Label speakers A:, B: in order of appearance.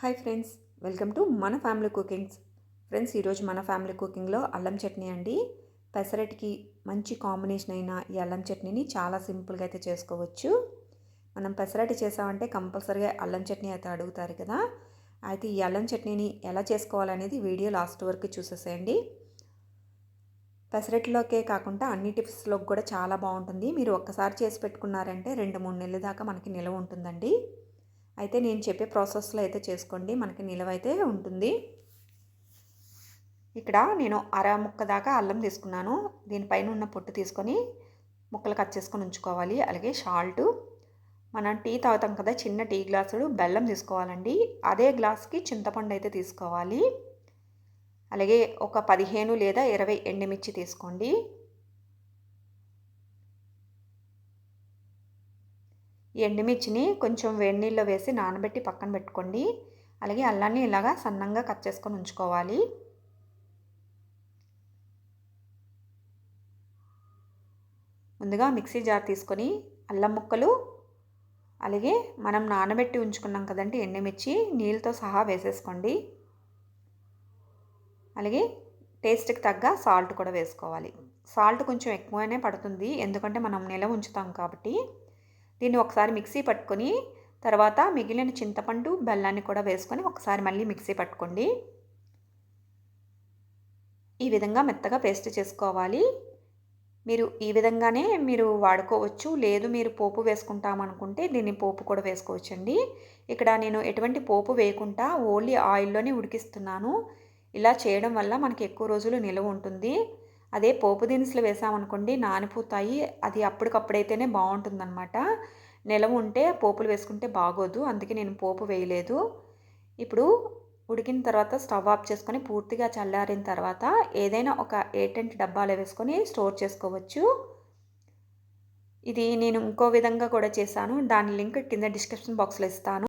A: Hi friends welcome to మన family cookings. Friends ఈరోజు మన ఫ్యామిలీ కుకింగ్లో అల్లం చట్నీ అండి. పెసరట్కి మంచి కాంబినేషన్ అయిన ఈ అల్లం చట్నీని చాలా సింపుల్గా అయితే చేసుకోవచ్చు. మనం పెసరటి చేసామంటే కంపల్సరీగా అల్లం చట్నీ అయితే అడుగుతారు కదా. అయితే ఈ అల్లం చట్నీని ఎలా చేసుకోవాలనేది వీడియో లాస్ట్ వరకు చూసేసేయండి. పెసరట్లోకే కాకుండా అన్ని టిప్స్లోకి కూడా చాలా బాగుంటుంది. మీరు ఒక్కసారి చేసి పెట్టుకున్నారంటే రెండు మూడు నెలల దాకా మనకి నిల్వ ఉంటుందండి. అయితే నేను చెప్పే ప్రాసెస్లో అయితే చేసుకోండి. మనకి నిలవైతే ఉంటుంది. ఇక్కడ నేను అర ముక్క దాకా అల్లం తీసుకున్నాను. దీనిపైన ఉన్న పొట్టు తీసుకొని ముక్కలు కట్ చేసుకొని ఉంచుకోవాలి. అలాగే షాల్టు మనం టీ తాగుతాం కదా చిన్న టీ గ్లాసుడు బెల్లం తీసుకోవాలండి. అదే గ్లాస్కి చింతపండు అయితే తీసుకోవాలి. అలాగే ఒక పదిహేను లేదా ఇరవై ఎండుమిర్చి తీసుకోండి. ఎండుమిర్చిని కొంచెం వేడి నీళ్ళలో వేసి నానబెట్టి పక్కన పెట్టుకోండి. అలాగే అల్లాన్ని ఇలాగా సన్నంగా కట్ చేసుకొని ఉంచుకోవాలి. ముందుగా మిక్సీ జార్ తీసుకొని అల్లం ముక్కలు అలాగే మనం నానబెట్టి ఉంచుకున్నాం కదండి ఎండుమిర్చి నీళ్ళతో సహా వేసేసుకోండి. అలాగే టేస్ట్కి తగ్గ సాల్ట్ కూడా వేసుకోవాలి. సాల్ట్ కొంచెం ఎక్కువనే పడుతుంది ఎందుకంటే మనం నిలవ ఉంచుతాం కాబట్టి. దీన్ని ఒకసారి మిక్సీ పట్టుకొని తర్వాత మిగిలిన చింతపండు బెల్లాన్ని కూడా వేసుకొని ఒకసారి మళ్ళీ మిక్సీ పట్టుకోండి. ఈ విధంగా మెత్తగా పేస్ట్ చేసుకోవాలి. మీరు ఈ విధంగానే మీరు వాడుకోవచ్చు. లేదు మీరు పోపు వేసుకుంటామనుకుంటే దీన్ని పోపు కూడా వేసుకోవచ్చండి. ఇక్కడ నేను ఎటువంటి పోపు వేయకుండా ఓన్లీ ఆయిల్లోనే ఉడికిస్తున్నాను. ఇలా చేయడం వల్ల మనకి ఎక్కువ రోజులు నిల్వ ఉంటుంది. అదే పోపు దినుసులు వేసామనుకోండి నానిపోతాయి. అది అప్పటికప్పుడైతేనే బాగుంటుందన్నమాట. నిలవ ఉంటే పోపులు వేసుకుంటే బాగోదు. అందుకే నేను పోపు వేయలేదు. ఇప్పుడు ఉడికిన తర్వాత స్టవ్ ఆఫ్ చేసుకొని పూర్తిగా చల్లారిన తర్వాత ఏదైనా ఒక ఏటెంట్ డబ్బాలో వేసుకొని స్టోర్ చేసుకోవచ్చు. ఇది నేను ఇంకో విధంగా కూడా చేశాను. దాని లింక్ కింద డిస్క్రిప్షన్ బాక్స్లో ఇస్తాను.